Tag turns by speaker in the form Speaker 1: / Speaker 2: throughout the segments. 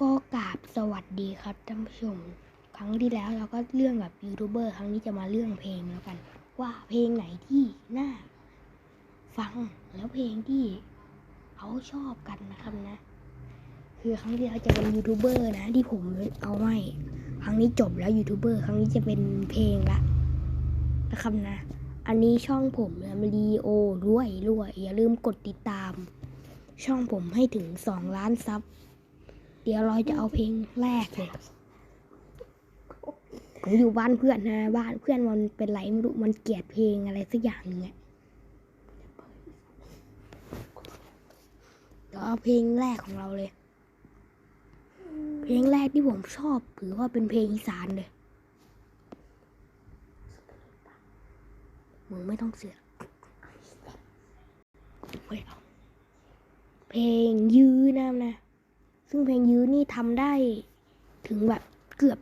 Speaker 1: ก็กราบสวัสดีครับท่านผู้ชม ครั้งที่แล้วเราก็เรื่องกับยูทูบเบอร์ครั้งนี้จะมาเรื่องเพลงแล้วกัน ว่าเพลงไหนที่น่าฟังแล้วเพลงที่เขาชอบกันนะครับนะ คือครั้งที่แล้วจะเป็นยูทูบเบอร์นะที่ผมเอาไว้ครั้งนี้จบแล้วยูทูบเบอร์ครั้งนี้จะเป็นเพลงละนะครับนะ อันนี้ช่องผมนะมารีโอรวยรวยอย่าลืมกดติดตาม ช่องผมให้ถึงสองล้านซับ เดี๋ยวเราจะเอาเพลงแรกเลยผมอยู่บ้านเพื่อนนะบ้านเพื่อนมันเป็นไรไม่รู้มันเกลียดเพลงอะไรสักอย่างหนึ่งอะเดี๋ยวเอาเพลงแรกของเราเลย เพลงแรกที่ผมชอบถือว่าเป็นเพลงอีสานเลยมึงไม่ต้องเสือกเฮ้ยเพลงยื้อนะนะ ซึ่งเพลงยื้อนี่ทำได้ถึงแบบเกือบ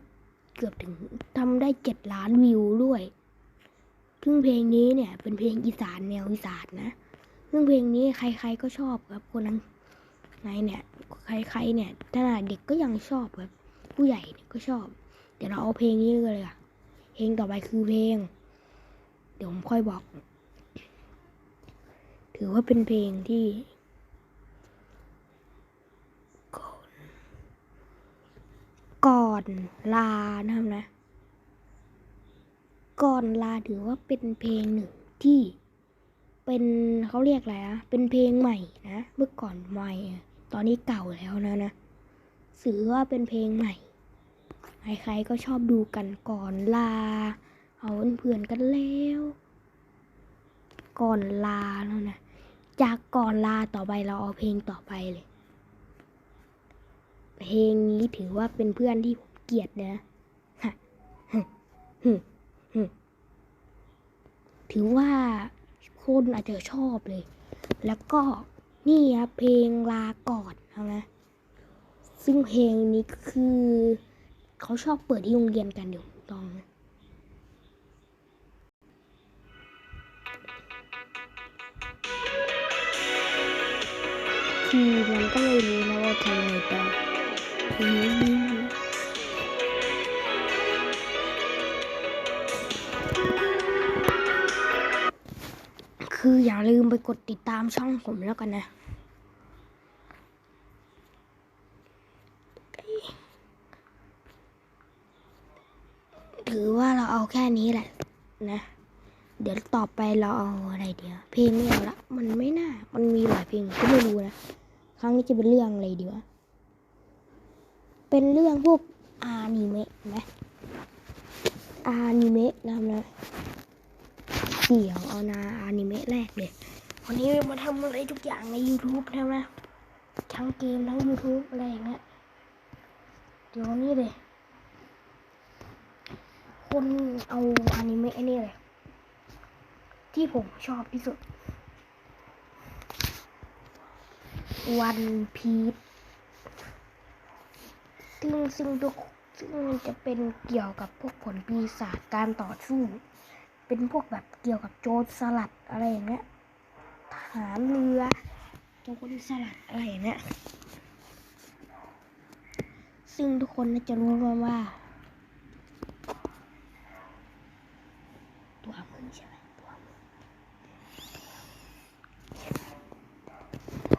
Speaker 1: เกือบถึงทำได้เจ็ดล้านวิวด้วย ซึ่งเพลงนี้เนี่ย เป็นเพลงอีสานแนวอีสานนะ ซึ่งเพลงนี้ใคร ๆก็ชอบครับคนนั้นไหนเนี่ย ใครๆเนี่ยขนาดเด็กก็ยังชอบครับผู้ใหญ่เนี่ยก็ชอบ เดี๋ยวเราเอาเพลงนี้เลยอะเพลงต่อไปคือเพลง เดี๋ยวผมค่อยบอก ถือว่าเป็นเพลงที่ ก่ อนลานะครับนะ ก่อนลาถือว่าเป็นเพลงหนึ่งที่เป็นเขาเรียกอะไรอะเป็นเพลงใหม่นะ เมื่อก่อนใหม่ ตอนนี้เก่าแล้วนะนะถือว่าเป็นเพลงใหม่ ใครๆก็ชอบดูกันก่อนลา เอาเพื่อนๆกันแล้ว ก่อนลาแล้วนะ จากก่อนลาต่อไปเราเอาเพลงต่อไปเลย เพลงนี้ถือว่าเป็นเพื่อนที่ผมเกลียดนะฮะถือว่าคนอาจจะชอบเลย แล้วก็นี่ครับเพลงลาก่อนนะซึ่งเพลงนี้คือ เขาชอบเปิดที่โรงเรียนกันเดี๋ยวลองนะคือมันก็ไม่รู้นะว่าทำไงต่อ คืออย่าลืมไปกดติดตามช่องผมแล้วกันนะถือว่าเราเอาแค่นี้แหละนะ เดี๋ยวต่อไปเราเอาอะไรเดียวเพลงไม่เอาละมันไม่น่า มันมีหลายเพลงก็ไม่รู้นะ ครั้งนี้จะเป็นเรื่องอะไรดีวะ เป็นเรื่องพวกอานิเมะไหมอานิเมะนะนะเดี๋ยวเอานาอานิเมะแรกเลยวันนี้มาทำอะไรทุกอย่างใน YouTube นะนะทั้งเกมทั้ง YouTube อะไรอย่างเงี้ยเดี๋ยวนี้เลย คนเอาอานิเมะนี่เลย ที่ผมชอบที่สุดวันพีช ซึ่งซึ่งทุกซึ่งมันจะเป็นเกี่ยวกับพวกผลปีศาจการต่อสู้ เป็นพวกแบบเกี่ยวกับโจรสลัดอะไรอย่างเงี้ยทหารเรือโจรสลัดอะไรอย่างเงี้ยซึ่งทุกคนน่าจะรู้กันว่า ตัวมือใช่ไหมตัวมือ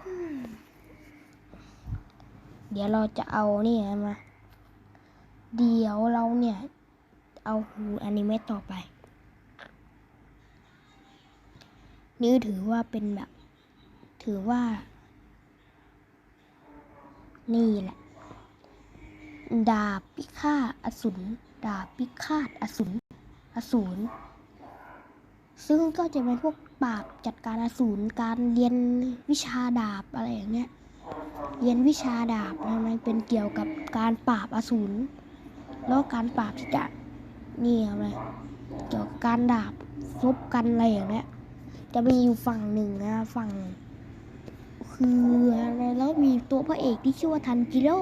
Speaker 1: อืม เดี๋ยวเราจะเอานี่มา เดี๋ยวเราเนี่ย เอาหูอนิเมะต่อไป นี่ถือว่าเป็นแบบ ถือว่า นี่แหละ ดาบพิฆาตอสูรดาบพิฆาตอสูรอสูรซึ่งก็จะเป็นพวกปราบจัดการอสูรการเรียนวิชาดาบอะไรอย่างเงี้ย เรียนวิชาดาบมันเป็นเกี่ยวกับการปราบอสูรแล้วการปราบที่จะนี่อะไรเกี่ยวกับการดาบลบกันอะไรอย่างเงี้ยจะมีอยู่ฝั่งหนึ่งนะฝั่ง คืออะไรแล้วมีตัวพระเอกที่ชื่อว่าทันจิโร่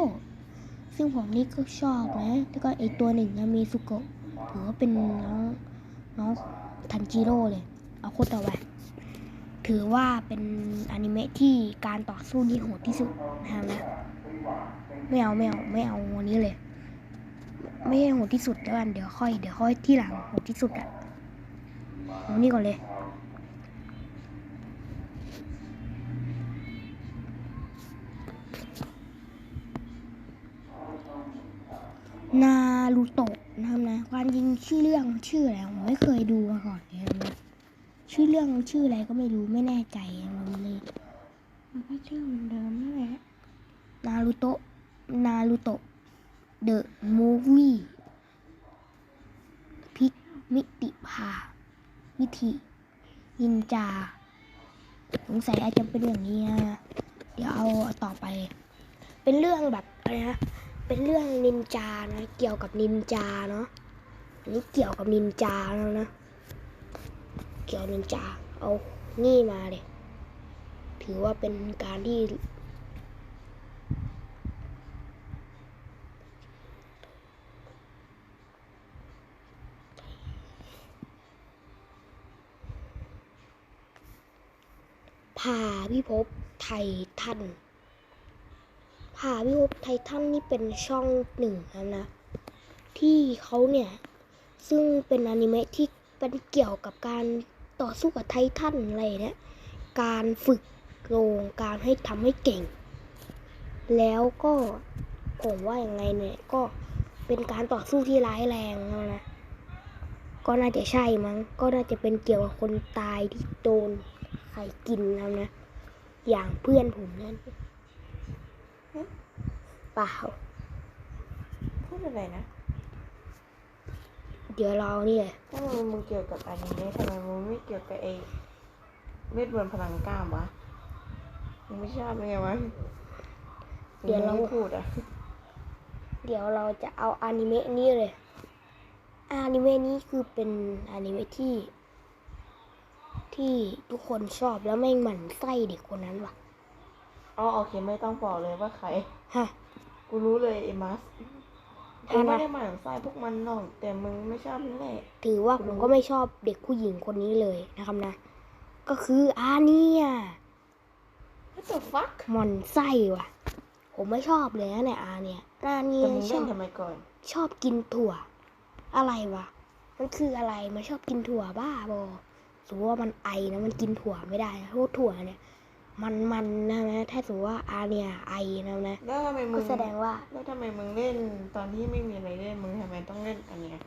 Speaker 1: ซึ่งผมนี่ก็ชอบนะแล้วก็ไอตัวหนึ่งนะมีสุโกะถือว่าเป็นน้องน้องทันจิโร่เลย เอาคนต่อไป ถือว่าเป็นอนิเมะที่การต่อสู้ที่โหดที่สุดนะครับนะไม่เอาไม่เอาไม่เอาวันนี้เลย ไม่ให้โหดที่สุดแล้วกันเดี๋ยวค่อยเดี๋ยวค่อยที่หลังโหดที่สุดอะเอานี่ก่อนเลยนารูโตะนะครับนะความจริงชื่อเรื่องชื่ออะไรผมไม่เคยดูมาก่อน ชื่อเรื่องชื่ออะไรก็ไม่รู้ไม่แน่ใจมันเลย
Speaker 2: มันก็ชื่อเหมือนเดิมนั่นแหละ
Speaker 1: นารูโตะนารูโตะเดอะมูฟวี่พิกมิติภาวิธีนินจาสงสัยอาจจะเป็นอย่างนี้นะเดี๋ยวเอาต่อไป เป็นเรื่องแบบอะไรนะเป็นเรื่องนินจานะ เกี่ยวกับนินจาเนาะอันนี้เกี่ยวกับนินจาแล้วนะ เกี่ยวนินจา เอานี่มาเลย ถือว่าเป็นการที่ พาพิภพไททันพาพิภพไททันนี่เป็นช่องหนึ่งแล้วนะ ที่เขาเนี่ย ซึ่งเป็นอนิเมะที่เป็นเกี่ยวกับการ ต่อสู้กับไททันอะไรเนี่ยการฝึกโรงการให้ทำให้เก่ง แล้วก็ผมว่าอย่างไงเนี่ยก็เป็นการต่อสู้ที่ร้ายแรงนะก็น่าจะใช่มั้ง ก็น่าจะเป็นเกี่ยวกับคนตายที่โดนใครกินแล้วนะ อย่างเพื่อนผมนั่นเปล่า
Speaker 2: พูดอะไรนะ
Speaker 1: เดี๋ยวเราเนี่ย
Speaker 2: ถ้ามึงมึงเกี่ยวกับอนิเมะทำไมมึงไม่เกี่ยวกับไอ้เวทมนต์พลังกล้ามวะมึงไม่ชอบไงวะ
Speaker 1: เดี๋ยวเรา
Speaker 2: มึงไม่พูดอะ
Speaker 1: เดี๋ยวเราจะเอาอนิเมะนี้เลยอนิเมะนี้คือเป็นอนิเมะที่ ที่ทุกคนชอบแล้วไม่งหมั่นไส้เด็กคนนั้นว่ะ
Speaker 2: อ๋อโอเคไม่ต้องบอกเลยว่าใคร
Speaker 1: ฮะ
Speaker 2: กูรู้เลยไอ้มัส
Speaker 1: อะ
Speaker 2: กู
Speaker 1: นะ
Speaker 2: ไม่ได้หมั่นไส้พวกมันหรอกแต่มึงไม่ชอบนั่นแหละ
Speaker 1: ถือว่าผมก็ไม่ชอบเด็กผู้หญิงคนนี้เลยนะครับนะ ก็คืออาเนีย
Speaker 2: What the fuck
Speaker 1: หม่อนไส้ว่ะ ผมไม่ชอบเลยนะเนี่ยอาเนี่ยอาเนีย
Speaker 2: แต่มึง
Speaker 1: ช
Speaker 2: เล่
Speaker 1: อนบ
Speaker 2: ทำไมก่อน
Speaker 1: ชอบกินถั่ว อะไรวะ มันคืออะไรมันชอบกินถั่วบ้าบอสมมติว่ามันไอนะมันกินถั่วไม่ได้นะเพราะถั่วเนี่ย มันมันนะนะ ถ้าสมมติว่าอาเนี่ยไอนะนะ
Speaker 2: แล้วทำไมมึ
Speaker 1: ก็
Speaker 2: ง
Speaker 1: แสดงว่า
Speaker 2: แล้วทำไมมึงเล่นตอนที่ไม่มีอะไรเล่นมึงทำไมต้องเล่นอันเนี้ย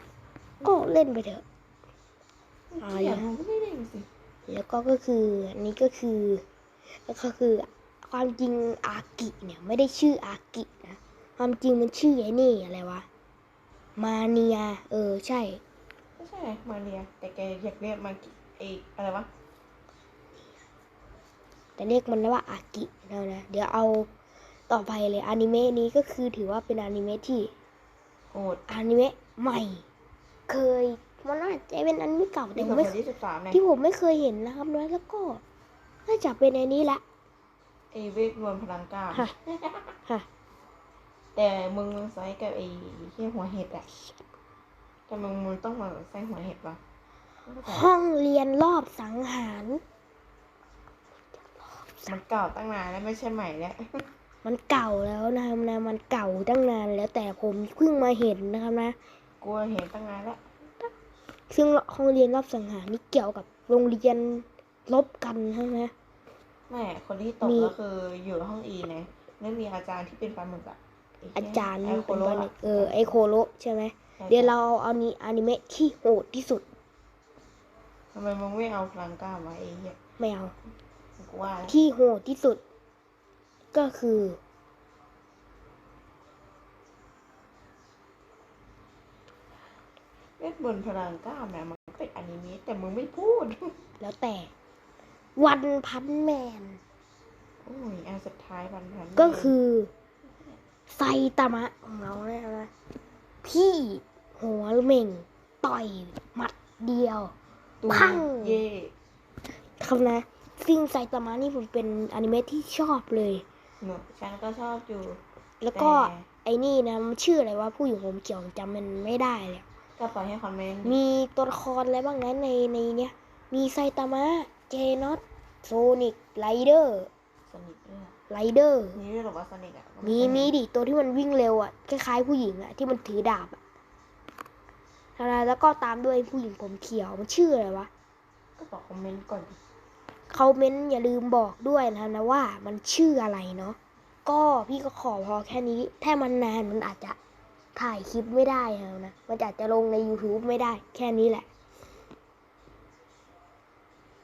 Speaker 1: ก็เล่นไปเถอะ อ่า
Speaker 2: เกลียดมึงก็ไม่เล่นสิ
Speaker 1: แล้วก็ก็คืออันนี้ก็คือแล้วก็คือความจริงอากิเนี่ยไม่ได้ชื่ออากินะความจริงมันชื่อไอ้นี่อะไรวะมาเนีย เออใช่
Speaker 2: ไม่ใช่มาเรียแต่แกอยากเรียกมาไออะไรวะ
Speaker 1: แต่เรียกมันว่าอากินะนะ เดี๋ยวเอาต่อไปเลยอนิเมะนี้ก็คือถือว่าเป็นอนิเมะที่
Speaker 2: โอด
Speaker 1: อนิเมะใหม่ เคยมันน่าจะเป็นอนิเมะเก่าแต่
Speaker 2: นี่
Speaker 1: ผ
Speaker 2: ขอ
Speaker 1: ม
Speaker 2: ง
Speaker 1: ไม่
Speaker 2: คนที่สิบสามเนี่ย
Speaker 1: ที่ผมไม่เคยเห็นนะครับนะแล้วก็น่าจะเป็นอันนี้ละ
Speaker 2: ไอเวทมนต์พลังกล้าม
Speaker 1: ฮะฮะ
Speaker 2: แต่มึงมึงใส่กับไอ้เหี้ยหัวเห็ดอะแต่มึงมึงต้องมาใส่หัวเห็ดปะไม่เข้าใจ
Speaker 1: ห้องเรียนรอบสังหาร
Speaker 2: มันเก่าตั้งนานแล้วไม่ใช่ใหม่แล้ว
Speaker 1: มันเก่าแล้วนะครับนะมันเก่าตั้งนานแล้วแต่ผมเพิ่งมาเห็นนะครับนะ
Speaker 2: กูเห็นตั้งนานแล้ว
Speaker 1: ซึ่งห้องเรียนรอบสังหารนี่เกี่ยวกับโรงเรียนลบกันใช่ไหม
Speaker 2: แม่คนที่ตก
Speaker 1: มี
Speaker 2: ก็คืออยู่ห้องอีนะแล้วมีอาจารย์ที่เป็นปลาหมึกอะไเหี้
Speaker 1: อาจารย์
Speaker 2: ไอ
Speaker 1: นี่
Speaker 2: โค
Speaker 1: เป็น
Speaker 2: โร
Speaker 1: วัน
Speaker 2: อะ
Speaker 1: เออไอโคโรใช่ไหม
Speaker 2: ใช่
Speaker 1: เดี๋ยวเราเอาอันนี้อนิเมะที่โหดที่สุด
Speaker 2: ทำไมมึงไม่เอาพลังกล้ามมาไอ้เหี้ย
Speaker 1: ไม่เอา
Speaker 2: กู ว่าแล้ว
Speaker 1: ที่โหดที่สุด ก็คือ
Speaker 2: เวทมนต์พลังกล้ามเนี่ยมันเป็นอนิเมะแต่มึงไม่พูด
Speaker 1: แล้วแต่ วันพันแมน
Speaker 2: โอ้ยอันสุดท้ายวันพัน
Speaker 1: ก็คือไซตามะของเราเนี่ยนะพี่หัวเหม่ง ต่อยหมัดเดียว
Speaker 2: ตู
Speaker 1: พัง
Speaker 2: เย่
Speaker 1: คำนะ ซึ่งไซตามะนี่ผมเป็นอนิเมะที่ชอบเลย
Speaker 2: หนูฉันก็ชอบอยู่
Speaker 1: แล้วก็
Speaker 2: แต่
Speaker 1: ไอ้นี่นะมันชื่ออะไรว่าผู้หญิงผมเกี่ยวจำมันไม่ได้เลย
Speaker 2: ก็ปล่อยให้คอมเมนต์
Speaker 1: มีตัวละครอะไรบ้างนะในในเนี้ยมีไซตามะเจนอตโซนิกไรเดอร์
Speaker 2: สนิทด้วย
Speaker 1: ไรเดอร์
Speaker 2: มีด้วยเหรอวะโซนิกอะ
Speaker 1: มีมีดิตัวที่มันวิ่งเร็วอะคล้ายๆผู้หญิงอะที่มันถือดาบอะแล้วก็ตามด้วยผู้หญิงผมเขียวมันชื่ออะไรวะ
Speaker 2: ก็บอกคอมเมนต์ก่อนดิ
Speaker 1: เขาเมนต์อย่าลืมบอกด้วยนะนะว่ามันชื่ออะไรเนาะก็พี่ก็ขอพอแค่นี้ ถ้ามันนานมันอาจจะถ่ายคลิปไม่ได้แล้วนะ มันอาจจะลงใน YouTube ไม่ได้แค่นี้แหละ